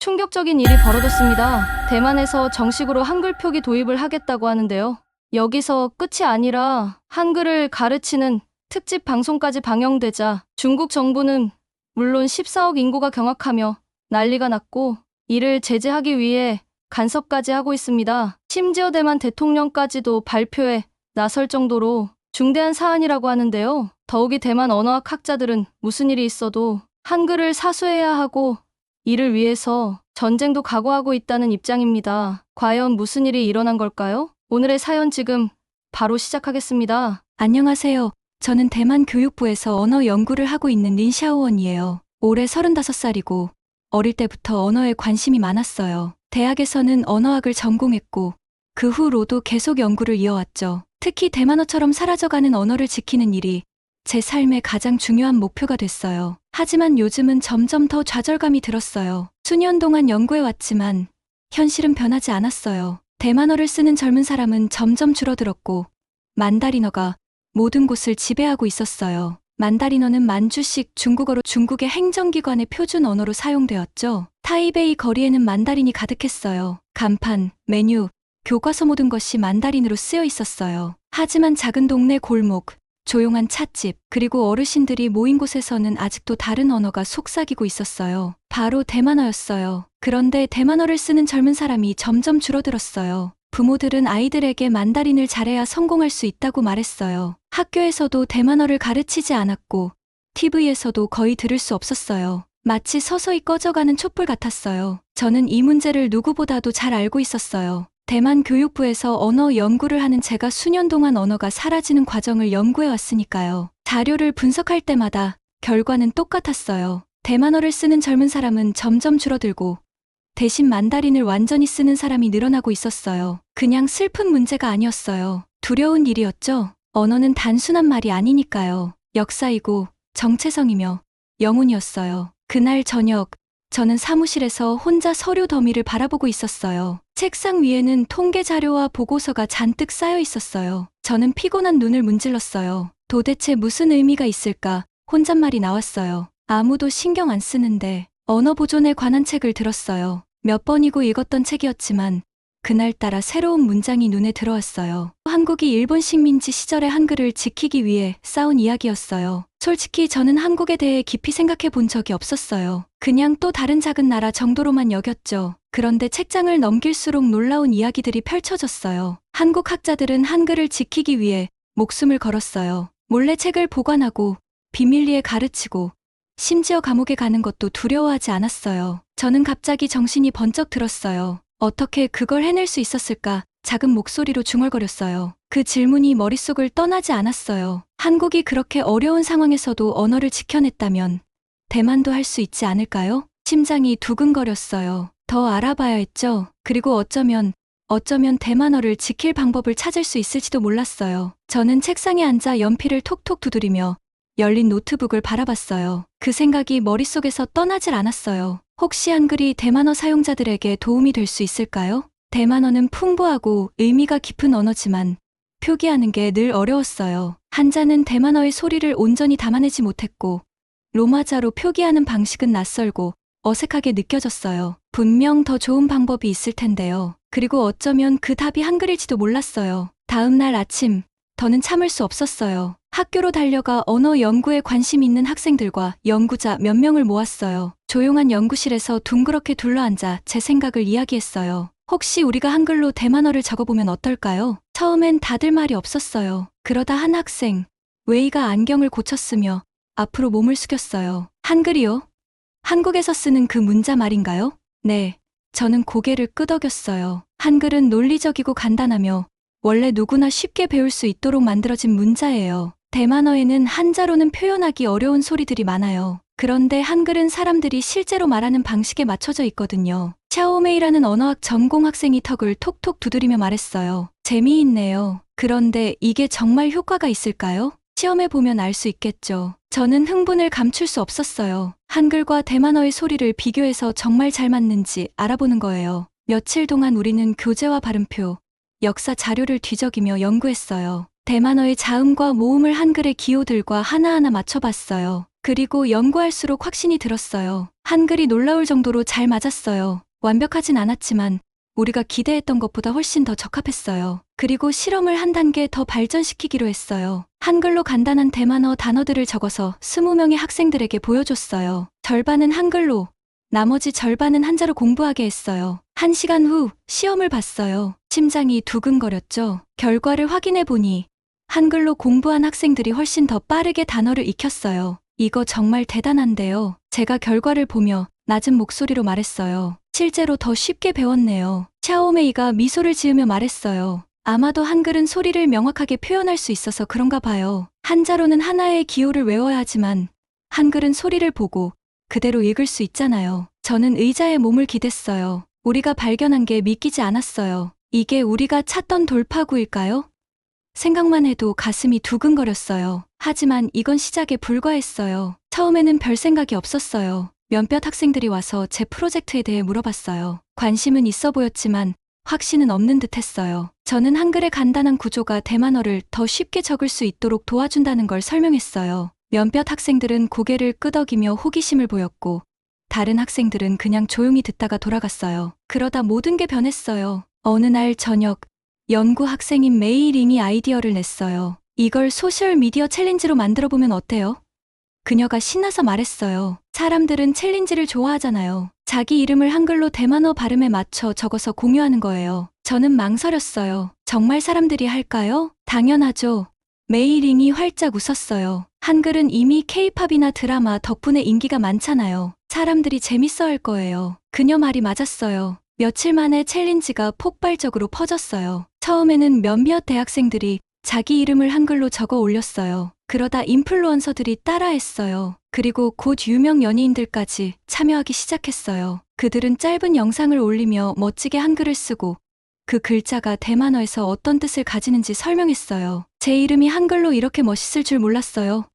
충격적인 일이 벌어졌습니다. 대만에서 정식으로 한글 표기 도입을 하겠다고 하는데요. 여기서 끝이 아니라 한글을 가르치는 특집 방송까지 방영되자 중국 정부는 물론 14억 인구가 경악하며 난리가 났고 이를 제재하기 위해 간섭까지 하고 있습니다. 심지어 대만 대통령까지도 발표에 나설 정도로 중대한 사안이라고 하는데요. 더욱이 대만 언어학 학자들은 무슨 일이 있어도 한글을 사수해야 하고 이를 위해서 전쟁도 각오하고 있다는 입장입니다. 과연 무슨 일이 일어난 걸까요? 오늘의 사연 지금 바로 시작하겠습니다. 안녕하세요. 저는 대만 교육부에서 언어 연구를 하고 있는 린샤오원이에요. 올해 35살이고 어릴 때부터 언어에 관심이 많았어요. 대학에서는 언어학을 전공했고 그 후로도 계속 연구를 이어왔죠. 특히 대만어처럼 사라져가는 언어를 지키는 일이 제 삶의 가장 중요한 목표가 됐어요. 하지만 요즘은 점점 더 좌절감이 들었어요. 수년 동안 연구해왔지만 현실은 변하지 않았어요. 대만어를 쓰는 젊은 사람은 점점 줄어들었고 만다리너가 모든 곳을 지배하고 있었어요. 만다리너는 만주식 중국어로 중국의 행정기관의 표준 언어로 사용되었죠. 타이베이 거리에는 만다린이 가득했어요. 간판, 메뉴, 교과서 모든 것이 만다린으로 쓰여 있었어요. 하지만 작은 동네 골목, 조용한 찻집, 그리고 어르신들이 모인 곳에서는 아직도 다른 언어가 속삭이고 있었어요. 바로 대만어였어요. 그런데 대만어를 쓰는 젊은 사람이 점점 줄어들었어요. 부모들은 아이들에게 만다린을 잘해야 성공할 수 있다고 말했어요. 학교에서도 대만어를 가르치지 않았고, TV에서도 거의 들을 수 없었어요. 마치 서서히 꺼져가는 촛불 같았어요. 저는 이 문제를 누구보다도 잘 알고 있었어요. 대만 교육부에서 언어 연구를 하는 제가 수년 동안 언어가 사라지는 과정을 연구해 왔으니까요. 자료를 분석할 때마다 결과는 똑같았어요. 대만어를 쓰는 젊은 사람은 점점 줄어들고 대신 만다린을 완전히 쓰는 사람이 늘어나고 있었어요. 그냥 슬픈 문제가 아니었어요. 두려운 일이었죠. 언어는 단순한 말이 아니니까요. 역사이고 정체성이며 영혼이었어요. 그날 저녁 저는 사무실에서 혼자 서류 더미를 바라보고 있었어요. 책상 위에는 통계 자료와 보고서가 잔뜩 쌓여 있었어요. 저는 피곤한 눈을 문질렀어요. 도대체 무슨 의미가 있을까? 혼잣말이 나왔어요. 아무도 신경 안 쓰는데 언어 보존에 관한 책을 들었어요. 몇 번이고 읽었던 책이었지만 그날따라 새로운 문장이 눈에 들어왔어요. 한국이 일본 식민지 시절의 한글을 지키기 위해 싸운 이야기였어요. 솔직히 저는 한국에 대해 깊이 생각해 본 적이 없었어요. 그냥 또 다른 작은 나라 정도로만 여겼죠. 그런데 책장을 넘길수록 놀라운 이야기들이 펼쳐졌어요. 한국 학자들은 한글을 지키기 위해 목숨을 걸었어요. 몰래 책을 보관하고 비밀리에 가르치고 심지어 감옥에 가는 것도 두려워하지 않았어요. 저는 갑자기 정신이 번쩍 들었어요. 어떻게 그걸 해낼 수 있었을까? 작은 목소리로 중얼거렸어요. 그 질문이 머릿속을 떠나지 않았어요. 한국이 그렇게 어려운 상황에서도 언어를 지켜냈다면 대만도 할 수 있지 않을까요? 심장이 두근거렸어요. 더 알아봐야 했죠. 그리고 어쩌면, 어쩌면 대만어를 지킬 방법을 찾을 수 있을지도 몰랐어요. 저는 책상에 앉아 연필을 톡톡 두드리며 열린 노트북을 바라봤어요. 그 생각이 머릿속에서 떠나질 않았어요. 혹시 한글이 대만어 사용자들에게 도움이 될 수 있을까요? 대만어는 풍부하고 의미가 깊은 언어지만 표기하는 게 늘 어려웠어요. 한자는 대만어의 소리를 온전히 담아내지 못했고 로마자로 표기하는 방식은 낯설고 어색하게 느껴졌어요. 분명 더 좋은 방법이 있을 텐데요. 그리고 어쩌면 그 답이 한글일지도 몰랐어요. 다음 날 아침, 더는 참을 수 없었어요. 학교로 달려가 언어 연구에 관심 있는 학생들과 연구자 몇 명을 모았어요. 조용한 연구실에서 둥그렇게 둘러앉아 제 생각을 이야기했어요. 혹시 우리가 한글로 대만어를 적어보면 어떨까요? 처음엔 다들 말이 없었어요. 그러다 한 학생, 웨이가 안경을 고쳤으며 앞으로 몸을 숙였어요. 한글이요? 한국에서 쓰는 그 문자 말인가요? 네. 저는 고개를 끄덕였어요. 한글은 논리적이고 간단하며 원래 누구나 쉽게 배울 수 있도록 만들어진 문자예요. 대만어에는 한자로는 표현하기 어려운 소리들이 많아요. 그런데 한글은 사람들이 실제로 말하는 방식에 맞춰져 있거든요. 샤오메이라는 언어학 전공 학생이 턱을 톡톡 두드리며 말했어요. 재미있네요. 그런데 이게 정말 효과가 있을까요? 시험해 보면 알 수 있겠죠. 저는 흥분을 감출 수 없었어요. 한글과 대만어의 소리를 비교해서 정말 잘 맞는지 알아보는 거예요. 며칠 동안 우리는 교재와 발음표, 역사 자료를 뒤적이며 연구했어요. 대만어의 자음과 모음을 한글의 기호들과 하나하나 맞춰봤어요. 그리고 연구할수록 확신이 들었어요. 한글이 놀라울 정도로 잘 맞았어요. 완벽하진 않았지만 우리가 기대했던 것보다 훨씬 더 적합했어요. 그리고 실험을 한 단계 더 발전시키기로 했어요. 한글로 간단한 대만어 단어들을 적어서 20명의 학생들에게 보여줬어요. 절반은 한글로, 나머지 절반은 한자로 공부하게 했어요. 한 시간 후 시험을 봤어요. 심장이 두근거렸죠. 결과를 확인해 보니 한글로 공부한 학생들이 훨씬 더 빠르게 단어를 익혔어요. 이거 정말 대단한데요. 제가 결과를 보며 낮은 목소리로 말했어요. 실제로 더 쉽게 배웠네요. 샤오메이가 미소를 지으며 말했어요. 아마도 한글은 소리를 명확하게 표현할 수 있어서 그런가 봐요. 한자로는 하나의 기호를 외워야 하지만 한글은 소리를 보고 그대로 읽을 수 있잖아요. 저는 의자에 몸을 기댔어요. 우리가 발견한 게 믿기지 않았어요. 이게 우리가 찾던 돌파구일까요? 생각만 해도 가슴이 두근거렸어요. 하지만 이건 시작에 불과했어요. 처음에는 별 생각이 없었어요. 몇몇 학생들이 와서 제 프로젝트에 대해 물어봤어요. 관심은 있어 보였지만 확신은 없는 듯 했어요. 저는 한글의 간단한 구조가 대만어를 더 쉽게 적을 수 있도록 도와준다는 걸 설명했어요. 몇몇 학생들은 고개를 끄덕이며 호기심을 보였고, 다른 학생들은 그냥 조용히 듣다가 돌아갔어요. 그러다 모든 게 변했어요. 어느 날 저녁, 연구 학생인 메이링이 아이디어를 냈어요. 이걸 소셜 미디어 챌린지로 만들어 보면 어때요? 그녀가 신나서 말했어요. 사람들은 챌린지를 좋아하잖아요. 자기 이름을 한글로 대만어 발음에 맞춰 적어서 공유하는 거예요. 저는 망설였어요. 정말 사람들이 할까요? 당연하죠. 메이링이 활짝 웃었어요. 한글은 이미 케이팝이나 드라마 덕분에 인기가 많잖아요. 사람들이 재밌어 할 거예요. 그녀 말이 맞았어요. 며칠 만에 챌린지가 폭발적으로 퍼졌어요. 처음에는 몇몇 대학생들이 자기 이름을 한글로 적어 올렸어요. 그러다 인플루언서들이 따라했어요. 그리고 곧 유명 연예인들까지 참여하기 시작했어요. 그들은 짧은 영상을 올리며 멋지게 한글을 쓰고 그 글자가 대만어에서 어떤 뜻을 가지는지 설명했어요. 제 이름이 한글로 이렇게 멋있을 줄 몰랐어요.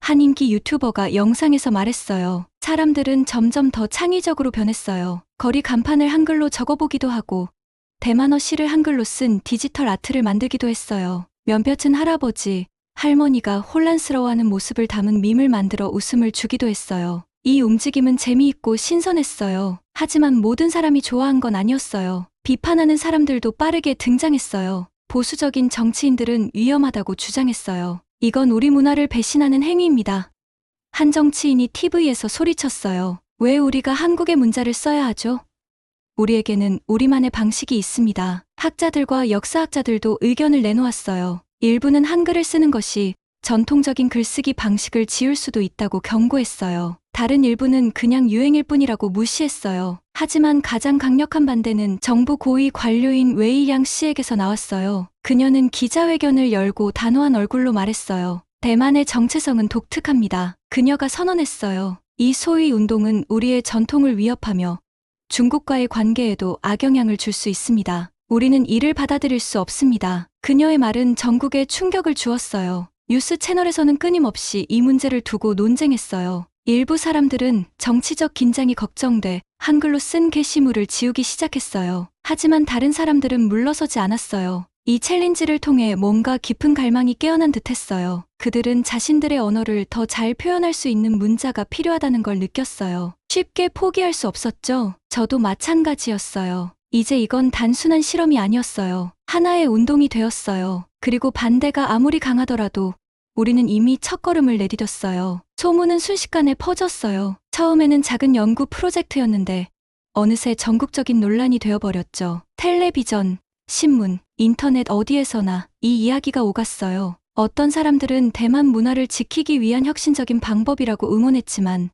한 인기 유튜버가 영상에서 말했어요. 사람들은 점점 더 창의적으로 변했어요. 거리 간판을 한글로 적어보기도 하고 대만어 시를 한글로 쓴 디지털 아트를 만들기도 했어요. 몇몇은 할아버지, 할머니가 혼란스러워하는 모습을 담은 밈을 만들어 웃음을 주기도 했어요. 이 움직임은 재미있고 신선했어요. 하지만 모든 사람이 좋아한 건 아니었어요. 비판하는 사람들도 빠르게 등장했어요. 보수적인 정치인들은 위험하다고 주장했어요. 이건 우리 문화를 배신하는 행위입니다. 한 정치인이 TV에서 소리쳤어요. 왜 우리가 한국의 문자를 써야 하죠? 우리에게는 우리만의 방식이 있습니다. 학자들과 역사학자들도 의견을 내놓았어요. 일부는 한글을 쓰는 것이 전통적인 글쓰기 방식을 지울 수도 있다고 경고했어요. 다른 일부는 그냥 유행일 뿐이라고 무시했어요. 하지만 가장 강력한 반대는 정부 고위 관료인 웨이양 씨에게서 나왔어요. 그녀는 기자회견을 열고 단호한 얼굴로 말했어요. 대만의 정체성은 독특합니다. 그녀가 선언했어요. 이 소위 운동은 우리의 전통을 위협하며 중국과의 관계에도 악영향을 줄 수 있습니다. 우리는 이를 받아들일 수 없습니다. 그녀의 말은 전국에 충격을 주었어요. 뉴스 채널에서는 끊임없이 이 문제를 두고 논쟁했어요. 일부 사람들은 정치적 긴장이 걱정돼 한글로 쓴 게시물을 지우기 시작했어요. 하지만 다른 사람들은 물러서지 않았어요. 이 챌린지를 통해 뭔가 깊은 갈망이 깨어난 듯 했어요. 그들은 자신들의 언어를 더 잘 표현할 수 있는 문자가 필요하다는 걸 느꼈어요. 쉽게 포기할 수 없었죠. 저도 마찬가지였어요. 이제 이건 단순한 실험이 아니었어요. 하나의 운동이 되었어요. 그리고 반대가 아무리 강하더라도 우리는 이미 첫걸음을 내디뎠어요. 소문은 순식간에 퍼졌어요. 처음에는 작은 연구 프로젝트였는데 어느새 전국적인 논란이 되어버렸죠. 텔레비전, 신문, 인터넷 어디에서나 이 이야기가 오갔어요. 어떤 사람들은 대만 문화를 지키기 위한 혁신적인 방법이라고 응원했지만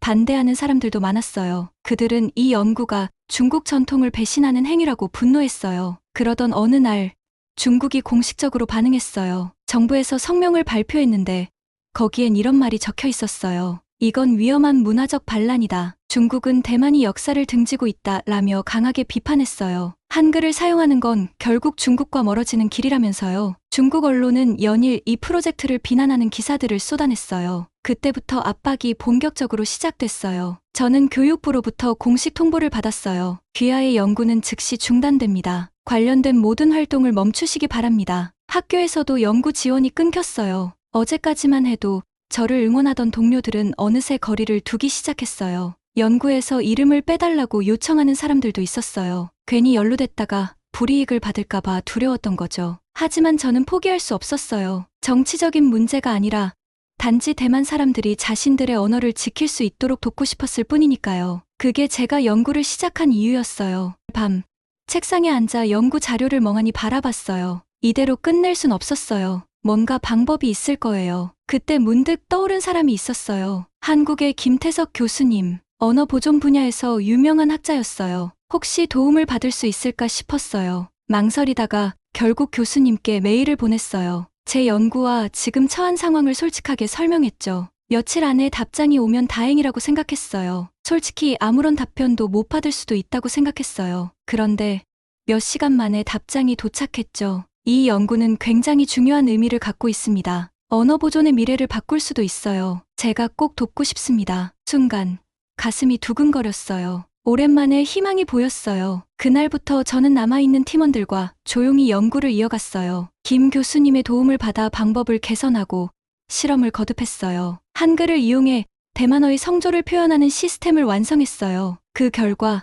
반대하는 사람들도 많았어요. 그들은 이 연구가 중국 전통을 배신하는 행위라고 분노했어요. 그러던 어느 날 중국이 공식적으로 반응했어요. 정부에서 성명을 발표했는데 거기엔 이런 말이 적혀 있었어요. 이건 위험한 문화적 반란이다. 중국은 대만이 역사를 등지고 있다 라며 강하게 비판했어요. 한글을 사용하는 건 결국 중국과 멀어지는 길이라면서요. 중국 언론은 연일 이 프로젝트를 비난하는 기사들을 쏟아냈어요. 그때부터 압박이 본격적으로 시작됐어요. 저는 교육부로부터 공식 통보를 받았어요. 귀하의 연구는 즉시 중단됩니다. 관련된 모든 활동을 멈추시기 바랍니다. 학교에서도 연구 지원이 끊겼어요. 어제까지만 해도 저를 응원하던 동료들은 어느새 거리를 두기 시작했어요. 연구에서 이름을 빼달라고 요청하는 사람들도 있었어요. 괜히 연루됐다가 불이익을 받을까봐 두려웠던 거죠. 하지만 저는 포기할 수 없었어요. 정치적인 문제가 아니라 단지 대만 사람들이 자신들의 언어를 지킬 수 있도록 돕고 싶었을 뿐이니까요. 그게 제가 연구를 시작한 이유였어요. 밤, 책상에 앉아 연구 자료를 멍하니 바라봤어요. 이대로 끝낼 순 없었어요. 뭔가 방법이 있을 거예요. 그때 문득 떠오른 사람이 있었어요. 한국의 김태석 교수님. 언어 보존 분야에서 유명한 학자였어요. 혹시 도움을 받을 수 있을까 싶었어요. 망설이다가 결국 교수님께 메일을 보냈어요. 제 연구와 지금 처한 상황을 솔직하게 설명했죠. 며칠 안에 답장이 오면 다행이라고 생각했어요. 솔직히 아무런 답변도 못 받을 수도 있다고 생각했어요. 그런데 몇 시간 만에 답장이 도착했죠. 이 연구는 굉장히 중요한 의미를 갖고 있습니다. 언어 보존의 미래를 바꿀 수도 있어요. 제가 꼭 돕고 싶습니다. 순간 가슴이 두근거렸어요. 오랜만에 희망이 보였어요. 그날부터 저는 남아있는 팀원들과 조용히 연구를 이어갔어요. 김 교수님의 도움을 받아 방법을 개선하고 실험을 거듭했어요. 한글을 이용해 대만어의 성조를 표현하는 시스템을 완성했어요. 그 결과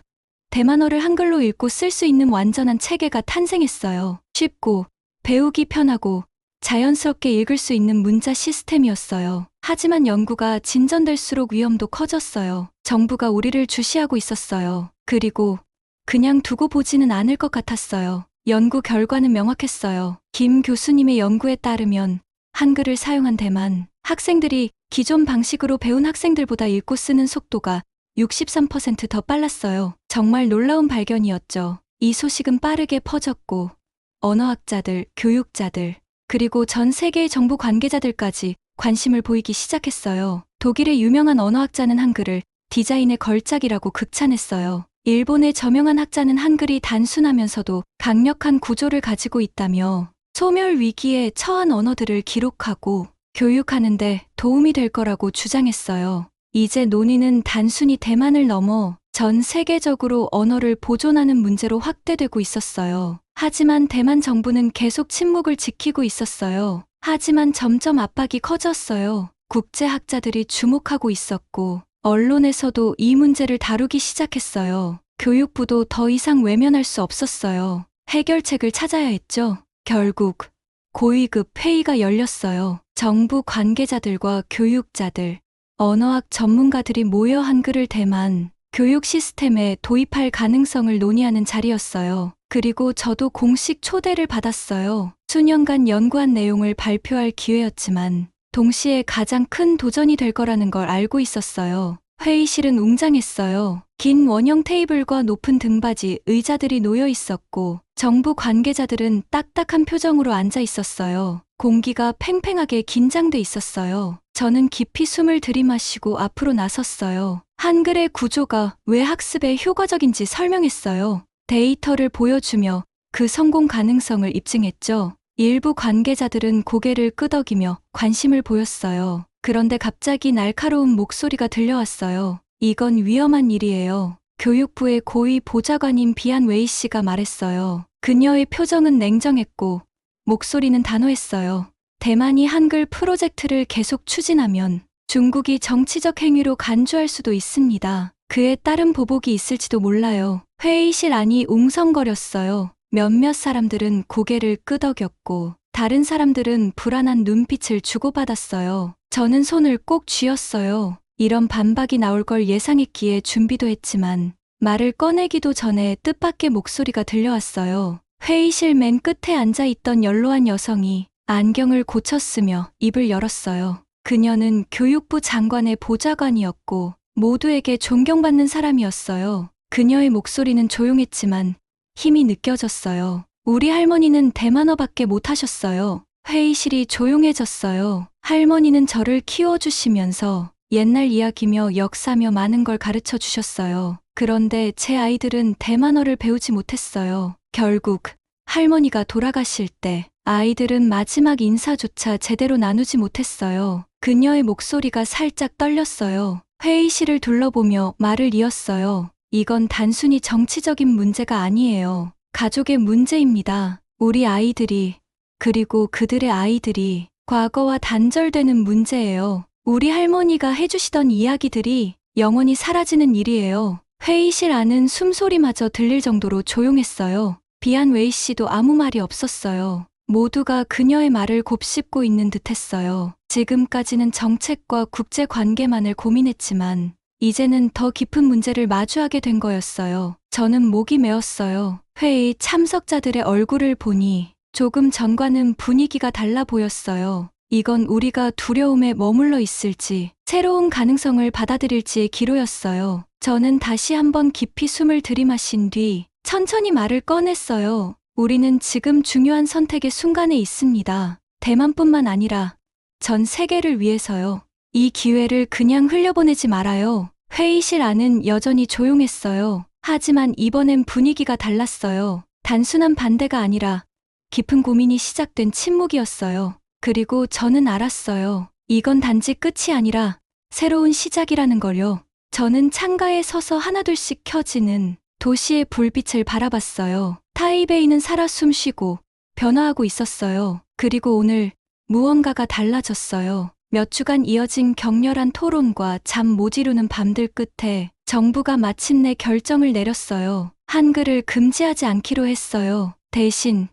대만어를 한글로 읽고 쓸 수 있는 완전한 체계가 탄생했어요. 쉽고 배우기 편하고 자연스럽게 읽을 수 있는 문자 시스템이었어요. 하지만 연구가 진전될수록 위험도 커졌어요. 정부가 우리를 주시하고 있었어요. 그리고 그냥 두고 보지는 않을 것 같았어요. 연구 결과는 명확했어요. 김 교수님의 연구에 따르면 한글을 사용한 대만 학생들이 기존 방식으로 배운 학생들보다 읽고 쓰는 속도가 63%더 빨랐어요. 정말 놀라운 발견이었죠. 이 소식은 빠르게 퍼졌고 언어학자들, 교육자들, 그리고 전 세계의 정부 관계자들까지 관심을 보이기 시작했어요. 독일의 유명한 언어학자는 한글을 디자인의 걸작이라고 극찬했어요. 일본의 저명한 학자는 한글이 단순하면서도 강력한 구조를 가지고 있다며 소멸 위기에 처한 언어들을 기록하고 교육하는데 도움이 될 거라고 주장했어요. 이제 논의는 단순히 대만을 넘어 전 세계적으로 언어를 보존하는 문제로 확대되고 있었어요. 하지만 대만 정부는 계속 침묵을 지키고 있었어요. 하지만 점점 압박이 커졌어요. 국제학자들이 주목하고 있었고, 언론에서도 이 문제를 다루기 시작했어요. 교육부도 더 이상 외면할 수 없었어요. 해결책을 찾아야 했죠. 결국, 고위급 회의가 열렸어요. 정부 관계자들과 교육자들, 언어학 전문가들이 모여 한글을 대만 교육 시스템에 도입할 가능성을 논의하는 자리였어요. 그리고 저도 공식 초대를 받았어요. 수년간 연구한 내용을 발표할 기회였지만 동시에 가장 큰 도전이 될 거라는 걸 알고 있었어요. 회의실은 웅장했어요. 긴 원형 테이블과 높은 등받이 의자들이 놓여 있었고 정부 관계자들은 딱딱한 표정으로 앉아 있었어요. 공기가 팽팽하게 긴장돼 있었어요. 저는 깊이 숨을 들이마시고 앞으로 나섰어요. 한글의 구조가 왜 학습에 효과적인지 설명했어요. 데이터를 보여주며 그 성공 가능성을 입증했죠. 일부 관계자들은 고개를 끄덕이며 관심을 보였어요. 그런데 갑자기 날카로운 목소리가 들려왔어요. 이건 위험한 일이에요. 교육부의 고위 보좌관인 비안 웨이 씨가 말했어요. 그녀의 표정은 냉정했고 목소리는 단호했어요. 대만이 한글 프로젝트를 계속 추진하면 중국이 정치적 행위로 간주할 수도 있습니다. 그에 따른 보복이 있을지도 몰라요. 회의실 안이 웅성거렸어요. 몇몇 사람들은 고개를 끄덕였고 다른 사람들은 불안한 눈빛을 주고받았어요. 저는 손을 꼭 쥐었어요. 이런 반박이 나올 걸 예상했기에 준비도 했지만 말을 꺼내기도 전에 뜻밖의 목소리가 들려왔어요. 회의실 맨 끝에 앉아 있던 연로한 여성이 안경을 고쳤으며 입을 열었어요. 그녀는 교육부 장관의 보좌관이었고 모두에게 존경받는 사람이었어요. 그녀의 목소리는 조용했지만 힘이 느껴졌어요. 우리 할머니는 대만어밖에 못하셨어요. 회의실이 조용해졌어요. 할머니는 저를 키워주시면서 옛날 이야기며 역사며 많은 걸 가르쳐 주셨어요. 그런데 제 아이들은 대만어를 배우지 못했어요. 결국 할머니가 돌아가실 때 아이들은 마지막 인사조차 제대로 나누지 못했어요. 그녀의 목소리가 살짝 떨렸어요. 회의실을 둘러보며 말을 이었어요. 이건 단순히 정치적인 문제가 아니에요. 가족의 문제입니다. 우리 아이들이, 그리고 그들의 아이들이 과거와 단절되는 문제예요. 우리 할머니가 해주시던 이야기들이 영원히 사라지는 일이에요. 회의실 안은 숨소리마저 들릴 정도로 조용했어요. 비안 웨이 씨도 아무 말이 없었어요. 모두가 그녀의 말을 곱씹고 있는 듯 했어요. 지금까지는 정책과 국제 관계만을 고민했지만, 이제는 더 깊은 문제를 마주하게 된 거였어요. 저는 목이 메었어요. 회의 참석자들의 얼굴을 보니 조금 전과는 분위기가 달라 보였어요. 이건 우리가 두려움에 머물러 있을지, 새로운 가능성을 받아들일지의 기로였어요. 저는 다시 한번 깊이 숨을 들이마신 뒤 천천히 말을 꺼냈어요. 우리는 지금 중요한 선택의 순간에 있습니다. 대만뿐만 아니라 전 세계를 위해서요. 이 기회를 그냥 흘려보내지 말아요. 회의실 안은 여전히 조용했어요. 하지만 이번엔 분위기가 달랐어요. 단순한 반대가 아니라 깊은 고민이 시작된 침묵이었어요. 그리고 저는 알았어요. 이건 단지 끝이 아니라 새로운 시작이라는 걸요. 저는 창가에 서서 하나둘씩 켜지는 도시의 불빛을 바라봤어요. 타이베이는 살아 숨쉬고 변화하고 있었어요. 그리고 오늘 무언가가 달라졌어요. 몇 주간 이어진 격렬한 토론과 잠못 이루는 밤들 끝에 정부가 마침내 결정을 내렸어요. 한글을 금지하지 않기로 했어요. 대신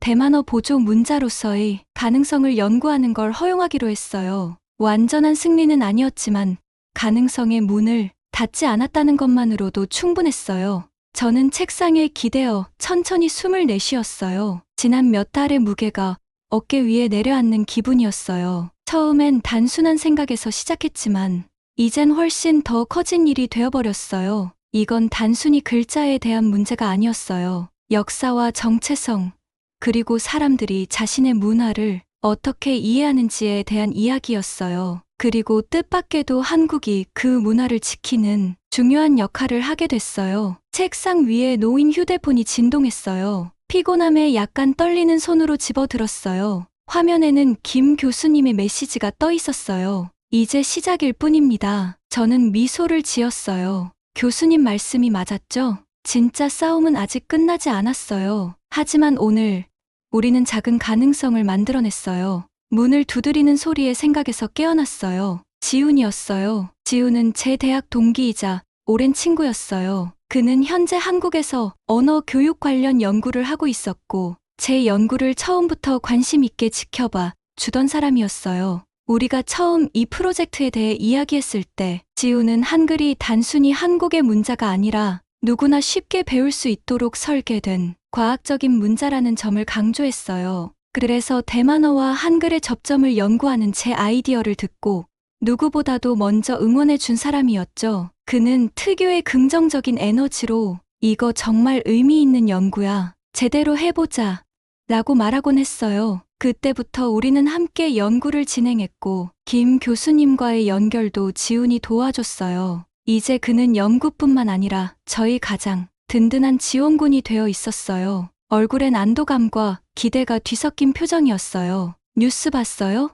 대만어 보조 문자로서의 가능성을 연구하는 걸 허용하기로 했어요. 완전한 승리는 아니었지만 가능성의 문을 닫지 않았다는 것만으로도 충분했어요. 저는 책상에 기대어 천천히 숨을 내쉬었어요. 지난 몇 달의 무게가 어깨 위에 내려앉는 기분이었어요. 처음엔 단순한 생각에서 시작했지만 이젠 훨씬 더 커진 일이 되어버렸어요. 이건 단순히 글자에 대한 문제가 아니었어요. 역사와 정체성, 그리고 사람들이 자신의 문화를 어떻게 이해하는지에 대한 이야기였어요. 그리고 뜻밖에도 한국이 그 문화를 지키는 중요한 역할을 하게 됐어요. 책상 위에 놓인 휴대폰이 진동했어요. 피곤함에 약간 떨리는 손으로 집어들었어요. 화면에는 김 교수님의 메시지가 떠 있었어요. 이제 시작일 뿐입니다. 저는 미소를 지었어요. 교수님 말씀이 맞았죠? 진짜 싸움은 아직 끝나지 않았어요. 하지만 오늘 우리는 작은 가능성을 만들어냈어요. 문을 두드리는 소리에 생각에서 깨어났어요. 지훈이었어요. 지훈은 제 대학 동기이자 오랜 친구였어요. 그는 현재 한국에서 언어 교육 관련 연구를 하고 있었고, 제 연구를 처음부터 관심 있게 지켜봐 주던 사람이었어요. 우리가 처음 이 프로젝트에 대해 이야기했을 때, 지훈은 한글이 단순히 한국의 문자가 아니라 누구나 쉽게 배울 수 있도록 설계된 과학적인 문자라는 점을 강조했어요. 그래서 대만어와 한글의 접점을 연구하는 제 아이디어를 듣고 누구보다도 먼저 응원해 준 사람이었죠. 그는 특유의 긍정적인 에너지로 이거 정말 의미 있는 연구야. 제대로 해보자. 라고 말하곤 했어요. 그때부터 우리는 함께 연구를 진행했고, 김 교수님과의 연결도 지훈이 도와줬어요. 이제 그는 연구뿐만 아니라 저희 가장 든든한 지원군이 되어 있었어요. 얼굴엔 안도감과 기대가 뒤섞인 표정이었어요. 뉴스 봤어요?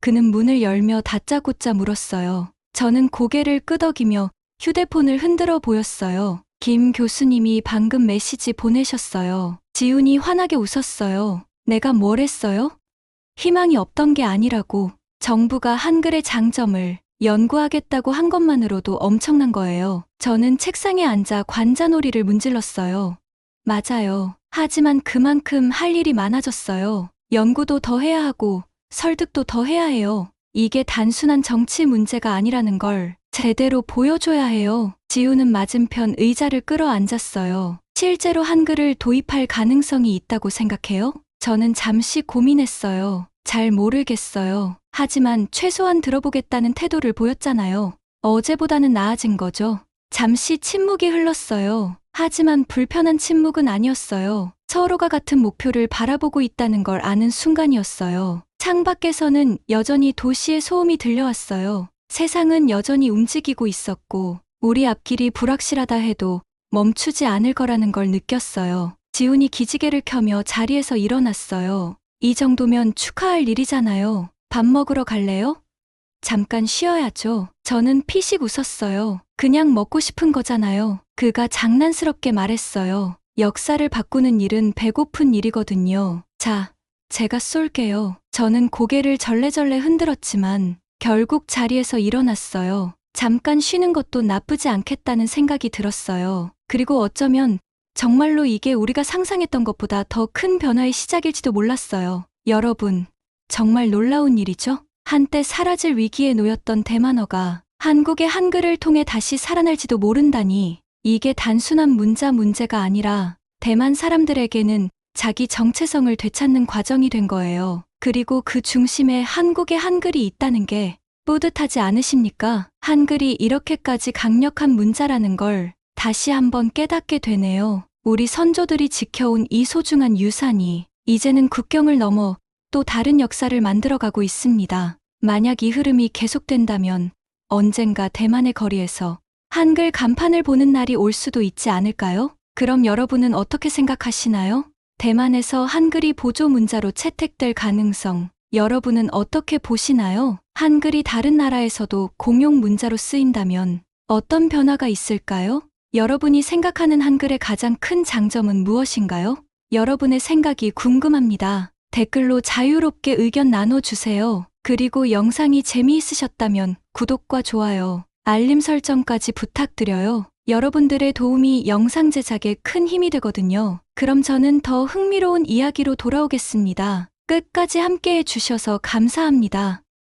그는 문을 열며 다짜고짜 물었어요. 저는 고개를 끄덕이며 휴대폰을 흔들어 보였어요. 김 교수님이 방금 메시지 보내셨어요. 지훈이 환하게 웃었어요. 내가 뭘 했어요? 희망이 없던 게 아니라고. 정부가 한글의 장점을 연구하겠다고 한 것만으로도 엄청난 거예요. 저는 책상에 앉아 관자놀이를 문질렀어요. 맞아요. 하지만 그만큼 할 일이 많아졌어요. 연구도 더 해야 하고 설득도 더 해야 해요. 이게 단순한 정치 문제가 아니라는 걸 제대로 보여줘야 해요. 지우는 맞은편 의자를 끌어 앉았어요. 실제로 한글을 도입할 가능성이 있다고 생각해요? 저는 잠시 고민했어요. 잘 모르겠어요. 하지만 최소한 들어보겠다는 태도를 보였잖아요. 어제보다는 나아진 거죠. 잠시 침묵이 흘렀어요. 하지만 불편한 침묵은 아니었어요. 서로가 같은 목표를 바라보고 있다는 걸 아는 순간이었어요. 창밖에서는 여전히 도시의 소음이 들려왔어요. 세상은 여전히 움직이고 있었고, 우리 앞길이 불확실하다 해도 멈추지 않을 거라는 걸 느꼈어요. 지훈이 기지개를 켜며 자리에서 일어났어요. 이 정도면 축하할 일이잖아요. 밥 먹으러 갈래요? 잠깐 쉬어야죠. 저는 피식 웃었어요. 그냥 먹고 싶은 거잖아요. 그가 장난스럽게 말했어요. 역사를 바꾸는 일은 배고픈 일이거든요. 자, 제가 쏠게요. 저는 고개를 절레절레 흔들었지만 결국 자리에서 일어났어요. 잠깐 쉬는 것도 나쁘지 않겠다는 생각이 들었어요. 그리고 어쩌면 정말로 이게 우리가 상상했던 것보다 더 큰 변화의 시작일지도 몰랐어요. 여러분, 정말 놀라운 일이죠? 한때 사라질 위기에 놓였던 대만어가 한국의 한글을 통해 다시 살아날지도 모른다니 이게 단순한 문자 문제가 아니라 대만 사람들에게는 자기 정체성을 되찾는 과정이 된 거예요. 그리고 그 중심에 한국의 한글이 있다는 게 뿌듯하지 않으십니까? 한글이 이렇게까지 강력한 문자라는 걸 다시 한번 깨닫게 되네요. 우리 선조들이 지켜온 이 소중한 유산이 이제는 국경을 넘어 또 다른 역사를 만들어가고 있습니다. 만약 이 흐름이 계속된다면 언젠가 대만의 거리에서 한글 간판을 보는 날이 올 수도 있지 않을까요? 그럼 여러분은 어떻게 생각하시나요? 대만에서 한글이 보조 문자로 채택될 가능성, 여러분은 어떻게 보시나요? 한글이 다른 나라에서도 공용 문자로 쓰인다면 어떤 변화가 있을까요? 여러분이 생각하는 한글의 가장 큰 장점은 무엇인가요? 여러분의 생각이 궁금합니다. 댓글로 자유롭게 의견 나눠주세요. 그리고 영상이 재미있으셨다면 구독과 좋아요, 알림 설정까지 부탁드려요. 여러분들의 도움이 영상 제작에 큰 힘이 되거든요. 그럼 저는 더 흥미로운 이야기로 돌아오겠습니다. 끝까지 함께 해주셔서 감사합니다.